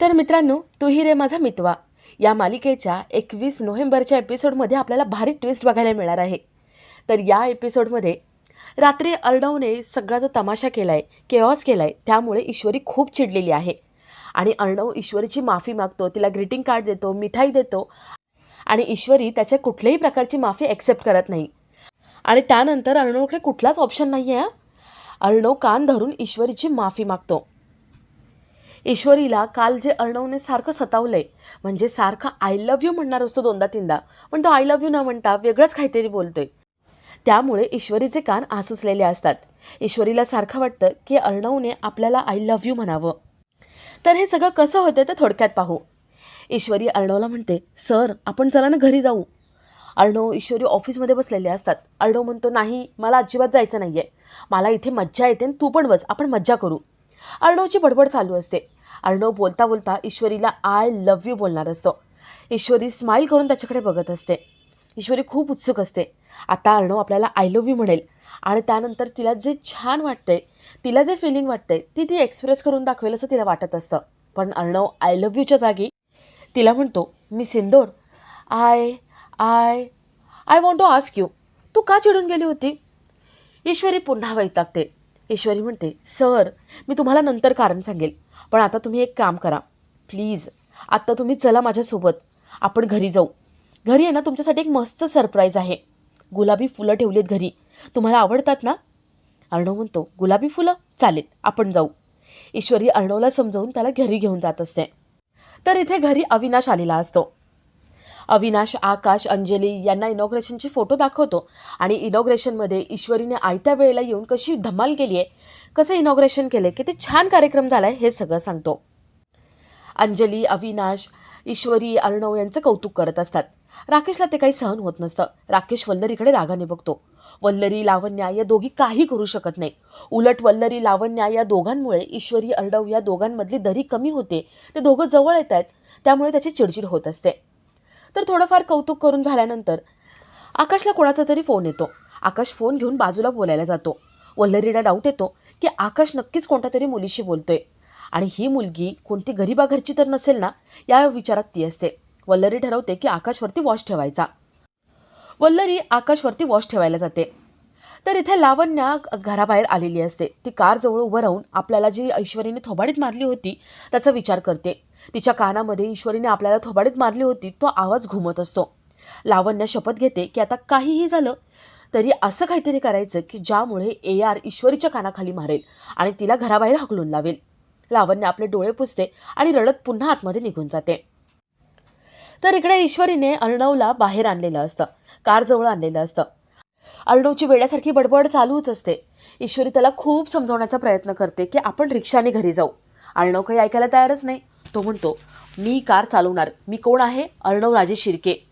तर मित्रांनो तूही रे माझा मितवा. या मालिकेच्या एकवीस नोव्हेंबरच्या एपिसोडमध्ये आपल्याला भारी ट्विस्ट बघायला मिळणार आहे. तर या एपिसोडमध्ये रात्री अर्णवने सगळा जो तमाशा केला आहे केऑस केला आहे त्यामुळे ईश्वरी खूप चिडलेली आहे. आणि अर्णव ईश्वरीची माफी मागतो तिला ग्रीटिंग कार्ड देतो मिठाई देतो आणि ईश्वरी त्याच्या कुठल्याही प्रकारची माफी ॲक्सेप्ट करत नाही. आणि त्यानंतर अर्णवकडे कुठलाच ऑप्शन नाही आहे अर्णव कान धरून ईश्वरीची माफी मागतो. ईश्वरीला काल जे अर्णवने सारखं सतावलंय म्हणजे सारखं आय लव्ह यू म्हणणार असतो दोनदा तीनदा पण तो आय लव्ह यू न म्हणता वेगळंच काहीतरी बोलतोय. त्यामुळे ईश्वरीचे कान आसुसलेले असतात. ईश्वरीला सारखं वाटतं की अर्णवने आपल्याला आय लव्ह यू म्हणावं. तर हे सगळं कसं होतं ते थोडक्यात पाहू. ईश्वरी अर्णवला म्हणते सर आपण चला ना घरी जाऊ. अर्णव ईश्वरी ऑफिसमध्ये बसलेले असतात. अर्णव म्हणतो नाही मला अजिबात जायचं नाही आहे मला इथे मज्जा येते आणि तू पण बस आपण मज्जा करू. अर्णवची बडबड चालू असते. अर्णव बोलता बोलता ईश्वरीला आय लव यू बोलणार असतो. ईश्वरी स्माईल करून त्याच्याकडे बघत असते. ईश्वरी खूप उत्सुक असते. आता अर्णव आपल्याला आय लव यू म्हणेल. आणि त्यानंतर तिला जे छान वाटते तिला जे फिलिंग वाटते ती ती एक्सप्रेस करून दाखवेल असं तिला वाटत असतं. पण अर्णव आय लव यूच्या जागी तिला म्हणतो मी सिंदोर I I I want to ask you तू का चिडून गेली होती? ईश्वरी पुन्हा वैतागते. ईश्वरी म्हणते सर मी तुम्हाला नंतर कारण सांगेल पण आता तुम्ही एक काम करा. प्लीज आत्ता तुम्ही चला माझ्यासोबत. आपण घरी जाऊ. घरी आहे ना तुमच्यासाठी एक मस्त सरप्राईज आहे. गुलाबी फुलं ठेवली आहेत घरी. तुम्हाला आवडतात ना? अर्णव म्हणतो गुलाबी फुलं? चालेल आपण जाऊ. ईश्वरी अर्णवला समजावून त्याला घरी घेऊन जात असते. तर इथे घरी अविनाश आलेला असतो. अविनाश आकाश अंजली यांना इनॉग्रेशनचे फोटो दाखवतो. आणि इनॉग्रेशनमध्ये ईश्वरीने आयत्या वेळेला येऊन कशी धमाल केली आहे कसं इनॉग्रेशन केलं किती छान कार्यक्रम झाला आहे हे सगळं सांगतो. अंजली अविनाश ईश्वरी अर्णव यांचं कौतुक करत असतात. राकेशला ते काही सहन होत नसतं. राकेश वल्लरीकडे रागाने बघतो. वल्लरी लावण्या या दोघी काही करू शकत नाही. उलट वल्लरी लावण्या या दोघांमुळे ईश्वरी अर्णव या दोघांमधली दरी कमी होते. ते दोघं जवळ येत आहेत त्यामुळे त्याची चिडचिड होत असते. तर थोडंफार कौतुक करून झाल्यानंतर आकाशला कोणाचा तरी फोन येतो. आकाश फोन घेऊन बाजूला बोलायला जातो. वल्लरीला डाऊट येतो की आकाश नक्कीच कोणत्या तरी मुलीशी बोलतोय. आणि ही मुलगी कोणती गरीबा घरची तर नसेल ना या विचारात ती असते. वल्लरी ठरवते की आकाशवरती वॉश ठेवायचा. वल्लरी आकाशवरती वॉश ठेवायला जाते. तर इथे लावण्या घराबाहेर आलेली असते. ती कारजवळ उभं राहून आपल्याला जी ऐश्वरीने थोबाडीत मारली होती त्याचा विचार करते. तिच्या कानामध्ये ईश्वरीने आपल्याला थोबाडीत मारली होती तो आवाज घुमत असतो. लावण्य शपथ घेते की आता काहीही झालं तरी असं काहीतरी करायचं की ज्यामुळे ए आर ईश्वरीच्या कानाखाली मारेल आणि तिला घराबाहेर हकलून लावेल. लावण्य आपले डोळे पुसते आणि रडत पुन्हा आतमध्ये निघून जाते. तर इकडे ईश्वरीने अर्णवला बाहेर आणलेलं असतं कारजवळ आणलेलं असतं. अर्णवची वेड्यासारखी बडबड चालूच असते. ईश्वरी त्याला खूप समजवण्याचा प्रयत्न करते की आपण रिक्षाने घरी जाऊ. अर्णव काही ऐकायला तयारच नाही. तो म्हणतो मी कार चालवणार. मी कोण आहे? अर्णव राजे शिर्के.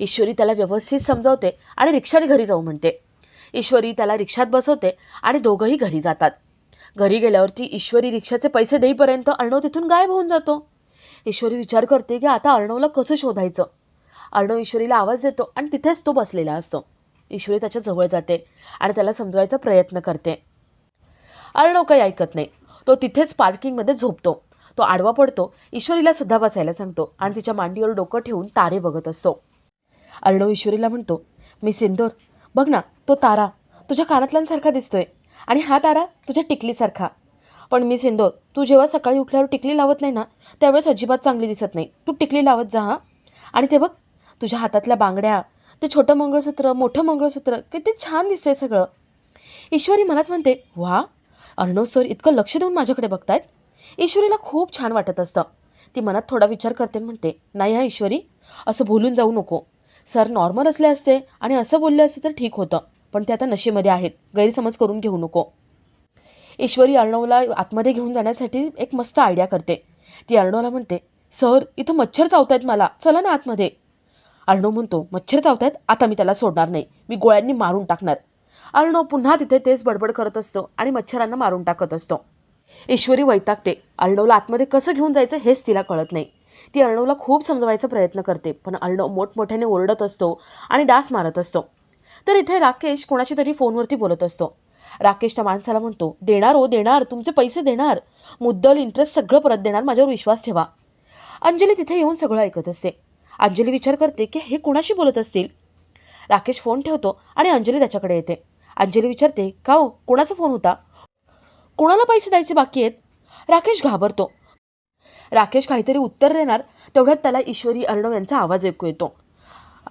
ईश्वरी त्याला व्यवस्थित समजावते आणि रिक्षाने घरी जाऊ म्हणते. ईश्वरी त्याला रिक्षात बसवते आणि दोघंही घरी जातात. घरी गेल्यावरती ईश्वरी रिक्षाचे पैसे देईपर्यंत अर्णव तिथून गायब होऊन जातो. ईश्वरी विचार करते की आता अर्णवला कसं शोधायचं? अर्णव ईश्वरीला आवाज देतो आणि तिथेच तो बसलेला असतो. ईश्वरी त्याच्याजवळ जाते आणि त्याला समजवायचा प्रयत्न करते. अर्णव काही ऐकत नाही. तो तिथेच पार्किंगमध्ये झोपतो. तो आडवा पडतो ईश्वरीला सुद्धा बसायला सांगतो आणि तिच्या मांडीवर डोकं ठेवून तारे बघत असतो. अर्णव ईश्वरीला म्हणतो मी सिंदूर बघ ना तो तारा तुझ्या कानातल्यांसारखा दिसतोय आणि हा तारा तुझ्या टिकलीसारखा. पण मी सिंदूर तू जेव्हा सकाळी उठल्यावर टिकली लावत नाही ना त्यावेळेस अजिबात चांगली दिसत नाही. तू टिकली लावत जा हां. आणि ते बघ तुझ्या हातातल्या बांगड्या ते छोटं मंगळसूत्र मोठं मंगळसूत्र किती छान दिसतंय सगळं. ईश्वरी मनात म्हणते वा अर्णव सर इतकं लक्ष देऊन माझ्याकडे बघतायत. ईश्वरीला खूप छान वाटत असतं. ती मनात थोडा विचार करते आणि म्हणते नाही हा ईश्वरी असं भूलून जाऊ नको. सर नॉर्मल असले असते आणि असं बोलले असते तर ठीक होतं पण ते आता नशेमध्ये आहेत गैरसमज करून घेऊ नको. ईश्वरी अर्णवला आतमध्ये घेऊन जाण्यासाठी एक मस्त आयडिया करते. ती अर्णवला म्हणते सर इथं मच्छर चावतायत मला चला ना आतमध्ये. अर्णव म्हणतो मच्छर चावतायत? आता मी त्याला सोडणार नाही मी गोळ्यांनी मारून टाकणार. अर्णव पुन्हा तिथे तेच बडबड करत असतो आणि मच्छरांना मारून टाकत असतो. ईश्वरी वैतागते. अर्णवला आतमध्ये कसं घेऊन जायचं हेच तिला कळत नाही. ती अर्णवला खूप समजवायचा प्रयत्न करते पण अर्णव मोठमोठ्याने ओरडत असतो आणि डास मारत असतो. तर इथे राकेश कोणाशी तरी फोनवरती बोलत असतो. राकेश त्या माणसाला म्हणतो देणार हो देणार तुमचे पैसे देणार. मुद्दल इंटरेस्ट सगळं परत देणार माझ्यावर विश्वास ठेवा. अंजली तिथे येऊन सगळं ऐकत असते. अंजली विचार करते की हे कोणाशी बोलत असतील? राकेश फोन ठेवतो आणि अंजली त्याच्याकडे येते. अंजली विचारते का हो कोणाचा फोन होता? कोणाला पैसे द्यायचे बाकी आहेत? राकेश घाबरतो. राकेश काहीतरी उत्तर देणार तेवढ्यात त्याला ईश्वरी अर्णव यांचा आवाज ऐकू येतो.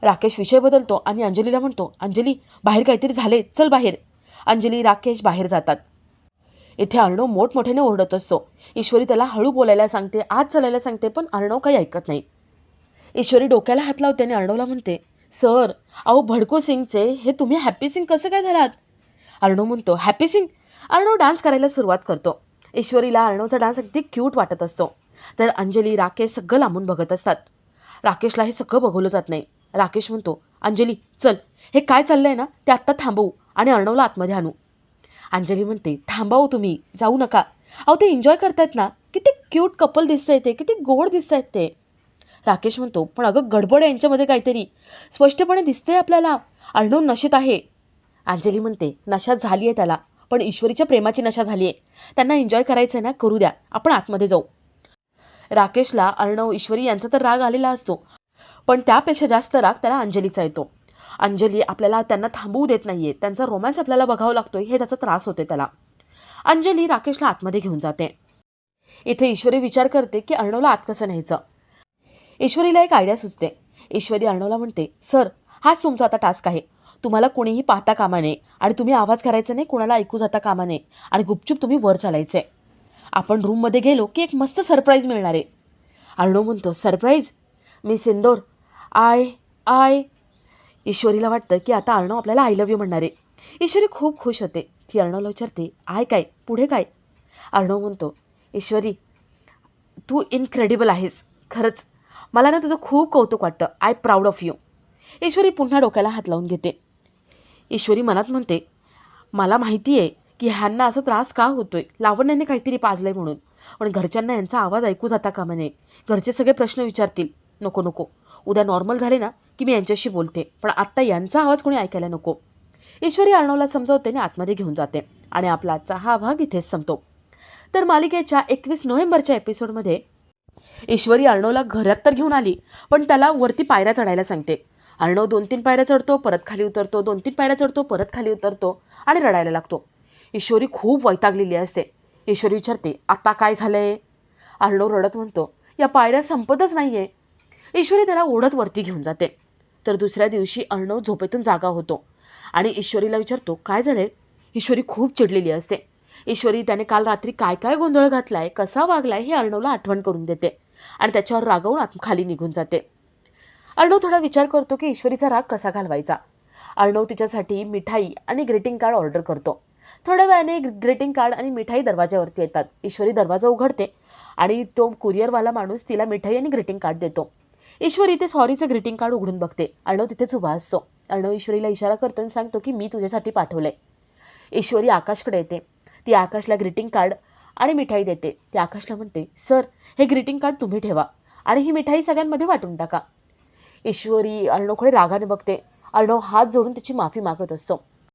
राकेश विषय बदलतो आणि अंजलीला म्हणतो अंजली बाहेर काहीतरी झाले चल बाहेर. अंजली राकेश बाहेर जातात. इथे अर्णव मोठमोठ्याने ओरडत असतो. ईश्वरी त्याला हळू बोलायला सांगते आज चालायला सांगते पण अर्णव काही ऐकत नाही. ईश्वरी डोक्याला हात लावते आणि अर्णवला म्हणते सर अहो भडको सिंगचे हे तुम्ही हॅपी सिंग कसं काय झालात? अर्णव म्हणतो हॅपी सिंग अर्णव डान्स करायला सुरुवात करतो. ईश्वरीला अर्णवचा डान्स अगदी क्यूट वाटत असतो. तर अंजली राकेश सगळं लांबून बघत असतात. राकेशला हे सगळं बघवलं जात नाही. राकेश म्हणतो अंजली चल. हे काय चाललं आहे ना ते आत्ता थांबवू आणि अर्णवला आतमध्ये आणू. अंजली म्हणते थांबावू तुम्ही जाऊ नका. अहो ते एन्जॉय करतायत ना किती क्यूट कपल दिसतंय ते किती गोड दिसत आहेत ते. राकेश म्हणतो पण अगं गडबड आहे यांच्यामध्ये काहीतरी. स्पष्टपणे दिसते आपल्याला. अर्णव नशेत आहे. अंजली म्हणते नशा झाली आहे त्याला. पण ईश्वरीच्या प्रेमाची नशा झाली आहे त्यांना एन्जॉय करायचं आहे ना करू द्या. आपण आतमध्ये जाऊ. राकेशला अर्णव ईश्वरी यांचा तर राग आलेला असतो. पण त्यापेक्षा जास्त राग त्याला अंजलीचा येतो. अंजली आपल्याला त्यांना थांबवू देत नाहीये. त्यांचा रोमॅन्स आपल्याला बघावं लागतोय हे त्याचा त्रास होते त्याला. अंजली राकेशला आतमध्ये घेऊन जाते. इथे ईश्वरी विचार करते की अर्णवला आत कसं न्यायचं? ईश्वरीला एक आयडिया सुचते. ईश्वरी अर्णवला म्हणते सर हाच तुमचा आता टास्क आहे. तुम्हाला कोणीही पाहता कामा नये आणि तुम्ही आवाज करायचा नाही कोणाला ऐकू जाता कामा नये आणि गुपचूप तुम्ही वर चालायचे आपण रूममध्ये गेलो की एक मस्त सरप्राईज मिळणार आहे. अर्णव म्हणतो सरप्राईज मी सिंदोर. I I. ईश्वरीला वाटतं की आता अर्णव आपल्याला आय लव्ह यू म्हणणार आहे. ईश्वरी खूप खुश होते. ती अर्णवला विचारते आय काय? पुढे काय? अर्णव म्हणतो ईश्वरी तू इनक्रेडिबल आहेस. खरंच. मला ना तुझं खूप कौतुक वाटतं. I proud of you Ishwari पुन्हा डोक्याला हात लावून घेते. ईश्वरी मनात म्हणते मला माहिती आहे की ह्यांना असा त्रास का होतोय? लावण्याने काहीतरी पाजलंय म्हणून. पण घरच्यांना यांचा आवाज ऐकू जाता कामा नये. घरचे सगळे प्रश्न विचारतील. नको नको. उद्या नॉर्मल झाले ना की मी यांच्याशी बोलते. पण आत्ता यांचा आवाज कोणी ऐकायला नको. ईश्वरी अर्णवला समजावते आणि आतमध्ये घेऊन जाते आणि आपला आजचा हा भाग इथेच संपतो. तर मालिकेच्या एकवीस नोव्हेंबरच्या एपिसोडमध्ये ईश्वरी अर्णवला घरात तर घेऊन आली पण त्याला वरती पायऱ्या चढायला सांगते. अर्णव दोन तीन पायऱ्या चढतो परत खाली उतरतो दोन तीन पायऱ्या चढतो परत खाली उतरतो आणि रडायला लागतो. ईश्वरी खूप वैतागलेली असते. ईश्वरी विचारते आता काय झालंय? अर्णव रडत म्हणतो या पायऱ्या संपतच नाहीये. ईश्वरी त्याला ओढत वरती घेऊन जाते. तर दुसऱ्या दिवशी अर्णव झोपेतून जागा होतो आणि ईश्वरीला विचारतो काय झालंय? ईश्वरी खूप चिडलेली असते. ईश्वरी त्याने काल रात्री काय काय गोंधळ घातलाय? कसा वागलाय? हे अर्णवला आठवण करून देते आणि त्याच्यावर रागवून आत खाली निघून जाते. अर्णव थोडा विचार करतो की ईश्वरीचा राग कसा घालवायचा. अर्णव तिच्यासाठी मिठाई आणि ग्रीटिंग कार्ड ऑर्डर करतो. थोड्या वेळाने ग्रीटिंग कार्ड आणि मिठाई दरवाज्यावरती येतात. ईश्वरी दरवाजा उघडते आणि तो कुरिअरवाला माणूस तिला मिठाई आणि ग्रीटिंग कार्ड देतो. ईश्वरी ते सॉरीचं ग्रीटिंग कार्ड उघडून बघते. अर्णव तिथेच उभा असतो. अर्णव ईश्वरीला इशारा करतो आणि सांगतो की मी तुझ्यासाठी पाठवलं आहे ईश्वरी आकाशकडे येते. ती आकाशला ग्रीटिंग कार्ड आणि मिठाई देते. ती आकाशला म्हणते सर हे ग्रीटिंग कार्ड तुम्ही ठेवा आणि ही मिठाई सगळ्यांमध्ये वाटून टाका. ईश्वरी अर्णवकडे रागाने बघते. अर्णव हात जोडून त्याची माफी मागत असतो.